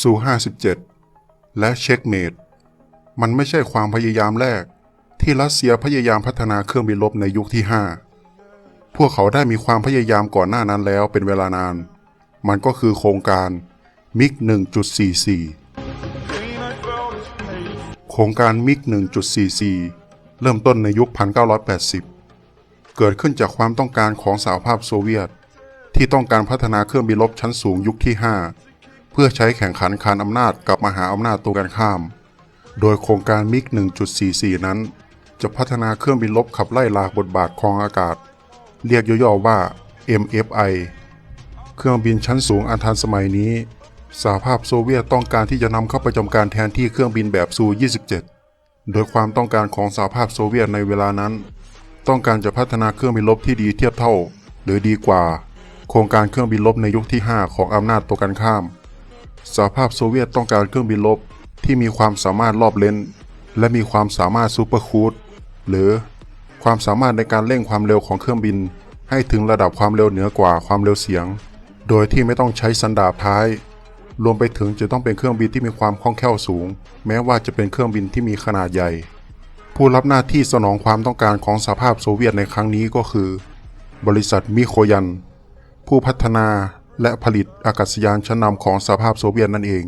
ซู57และเช็คเมดมันไม่ใช่ความพยายามแรก ที่รัสเซียพยายามพัฒนาเครื่องบินรบในยุคที่ 5 พวกเขาได้มีความพยายามก่อนหน้านั้นแล้วเป็นเวลานาน มันก็คือโครงการมิก 1.44 โครงการมิก 1.44 เริ่มต้นในยุค 1980 เกิดขึ้นจากความต้องการของสหภาพโซเวียต ที่ต้องการพัฒนาเครื่องบินรบชั้นสูงยุคที่ 5 เพื่อใช้แข่งขันคานอำนาจกับมหาอำนาจตัวกันข้าม โดยโครงการมิก 1.44 นั้น จะพัฒนาเครื่องบินรบขับไล่ลาบทบาทครองอากาศ เรียกย่อๆว่า MFI เครื่องบินชั้นสูงอันทันสมัยนี้สหภาพโซเวียตต้องการที่จะนำเข้าประจำการแทนที่เครื่องบินแบบซู 27 โดยความต้องการของสหภาพโซเวียตในเวลานั้น ต้องการจะพัฒนาเครื่องบินรบที่ดีเทียบเท่า หรือดีกว่า โครงการเครื่องบินรบในยุคที่ 5 ของอำนาจตัวกันข้าม สหภาพโซเวียตต้องการเครื่องบินรบที่มีความสามารถรอบเลนและมีความสามารถซูเปอร์คูดหรือความสามารถในการเร่งความเร็วของเครื่องบิน ให้ถึงระดับความเร็วเหนือกว่าความเร็วเสียง โดยที่ไม่ต้องใช้สันดาปท้าย รวมไปถึงจะต้องเป็นเครื่องบินที่มีความคล่องแคล่วสูง แม้ว่าจะเป็นเครื่องบินที่มีขนาดใหญ่ ผู้รับหน้าที่สนองความต้องการของสหภาพโซเวียตในครั้งนี้ก็คือ บริษัทมิโคยัน ผู้พัฒนา และผลิตอากาศยานชั้นนำของสหภาพโซเวียตนั่นเอง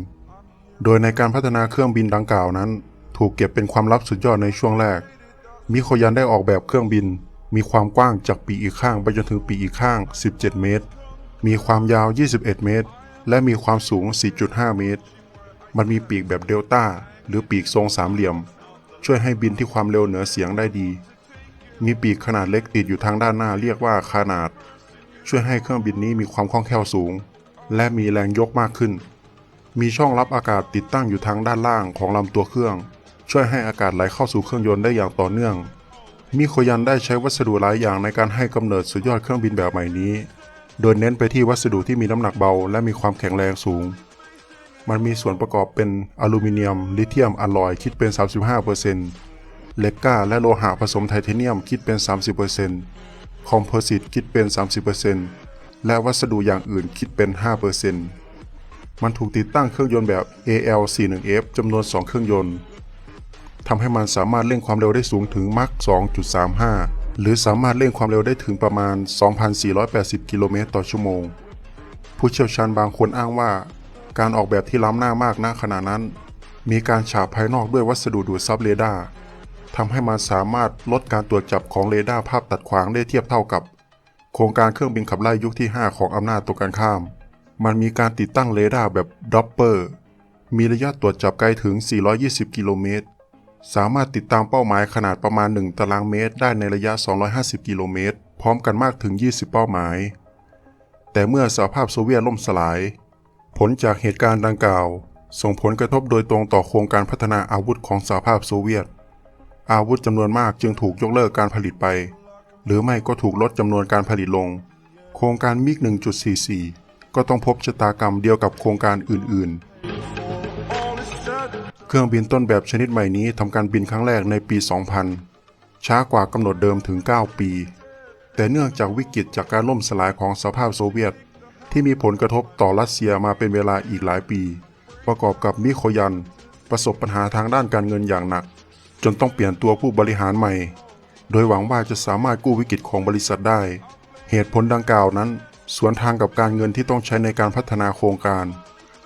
โดยในการพัฒนาเครื่องบินดังกล่าวนั้น ถูกเก็บเป็นความลับสุดยอดในช่วงแรก มิโคยันได้ออกแบบเครื่องบิน มีความกว้างจากปีกอีกข้างไปจนถึงปีกอีกข้าง 17 เมตร มีความยาว 21 เมตร และมีความสูง 4.5 เมตร มันมีปีกแบบเดลต้าหรือปีกทรงสามเหลี่ยม ช่วยให้บินที่ความเร็วเหนือเสียงได้ดี มีปีกขนาดเล็กติดอยู่ทางด้านหน้าเรียกว่าคานาด ช่วยให้เครื่องบินนี้มีความคล่องแคล่วสูง และมีแรงยกมากขึ้น มีช่องรับอากาศติดตั้งอยู่ทางด้านล่างของลำตัวเครื่อง ช่วยให้อากาศไหลเข้าสู่เครื่องยนต์ได้อย่างต่อเนื่อง มิโคยันได้ใช้วัสดุหลายอย่างในการให้กำเนิดสุดยอดเครื่องบินแบบใหม่นี้ โดยเน้นไปที่วัสดุที่มีน้ำหนักเบา และมีความแข็งแรงสูง มันมีส่วนประกอบเป็นอลูมิเนียม ลิเธียมอลลอยคิดเป็น 35%เหล็กก้าและโลหะผสมไทเทเนียมคิดเป็น 30% คอมโพสิตคิดเป็น 30%และวัสดุอย่างอื่นคิดเป็น 5%มันถูกติดตั้งเครื่องยนต์แบบ AL41F จำนวน 2 เครื่องยนต์ทำให้มันสามารถเร่งความเร็วได้สูงถึงมัค2.35 หรือสามารถเร่งความเร็วได้ถึงประมาณ 2,480 กิโลเมตรต่อชั่วโมง ผู้เชี่ยวชาญบางคนอ้างว่า การออกแบบที่ล้ำหน้ามากณขณะนั้น มีการฉาบภายนอกด้วยวัสดุดูดซับเรดาร์ ทำให้มันสามารถลดการตรวจจับของเรดาร์ภาพตัดขวางได้เทียบเท่ากับ โครงการเครื่องบินขับไล่ยุคที่ 5 ของอำนาจตรงกันข้าม มันมีการติดตั้งเรดาร์แบบดอปเปอร์ มีระยะตรวจจับไกลถึง 420 กิโลเมตร สามารถติดตามเป้าหมายขนาดประมาณ 1 ตารางเมตร ได้ในระยะ 250 กิโลเมตร พร้อมกันมากถึง 20 เป้าหมาย แต่เมื่อสหภาพโซเวียตล่มสลาย ผลจากเหตุการณ์ดังกล่าว ส่งผลกระทบโดยตรงต่อโครงการพัฒนาอาวุธของสหภาพโซเวียต อาวุธจำนวนมากจึงถูกยกเลิกการผลิตไป หรือไม่ก็ถูกลดจำนวนการผลิตลง โครงการมิก 1.44 ก็ต้องพบชะตากรรมเดียวกับโครงการอื่นๆ เครื่องบินต้นแบบชนิดใหม่นี้ทำการบินครั้งแรกในปี 2000 ช้ากว่ากำหนดเดิมถึง 9 ปี แต่เนื่องจากวิกฤตจากการล่มสลายของสหภาพโซเวียต ที่มีผลกระทบต่อรัสเซียมาเป็นเวลาอีกหลายปี ประกอบกับมิโคยัน ประสบปัญหาทางด้านการเงินอย่างหนัก จนต้องเปลี่ยนตัวผู้บริหารใหม่ โดยหวังว่าจะสามารถกู้วิกฤตของบริษัทได้ เหตุผลดังกล่าวนั้น สวนทางกับการเงินที่ต้องใช้ในการพัฒนาโครงการ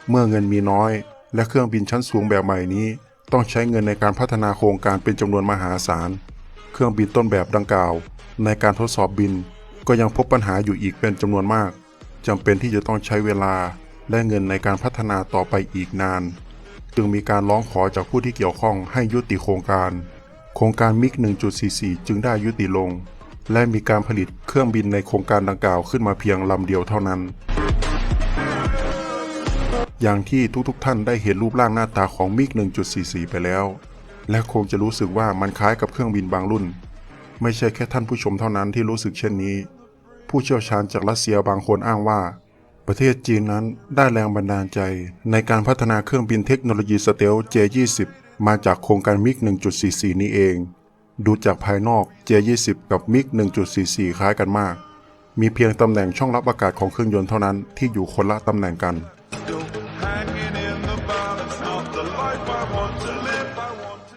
เมื่อเงินมีน้อย และเครื่องบินชั้นสูงแบบใหม่นี้ ต้องใช้เงินในการพัฒนาโครงการเป็นจำนวนมหาศาล เครื่องบินต้นแบบดังกล่าว ในการทดสอบบิน ก็ยังพบปัญหาอยู่อีกเป็นจำนวนมากจำเป็นที่จะต้องใช้เวลาและเงินในการพัฒนาต่อไปอีกนาน จึงมีการร้องขอจากผู้ที่เกี่ยวข้องให้ยุติโครงการ โครงการมิก 1.44 จึงได้ยุติลง และมีการผลิตเครื่องบินในโครงการดังกล่าวขึ้นมาเพียงลำเดียวเท่านั้น อย่างที่ทุกๆทท่านได้เห็นรูปร่างหน้าตาของมิก 1.44 ไปแล้ว และคงจะรู้สึกว่ามันคล้ายกับเครื่องบินบางรุ่น ไม่ใช่แค่ท่านผู้ชมเท่านั้นที่รู้สึกเช่นนี้ ผู้เชี่ยวชาญจากรัสเซียบางคนอ้างว่า ประเทศจีนนั้นได้แรงบันดาลใจ ในการพัฒนาเครื่องบินเทคโนโลยีสเตล J20 มาจากโครงการมิก 1.44 นี้เอง ดูจากภายนอก J20 กับมิก 1.44 คล้ายกันมาก มีเพียงตำแหน่งช่องรับอากาศของเครื่องยนต์เท่านั้นที่อยู่คนละตำแหน่งกัน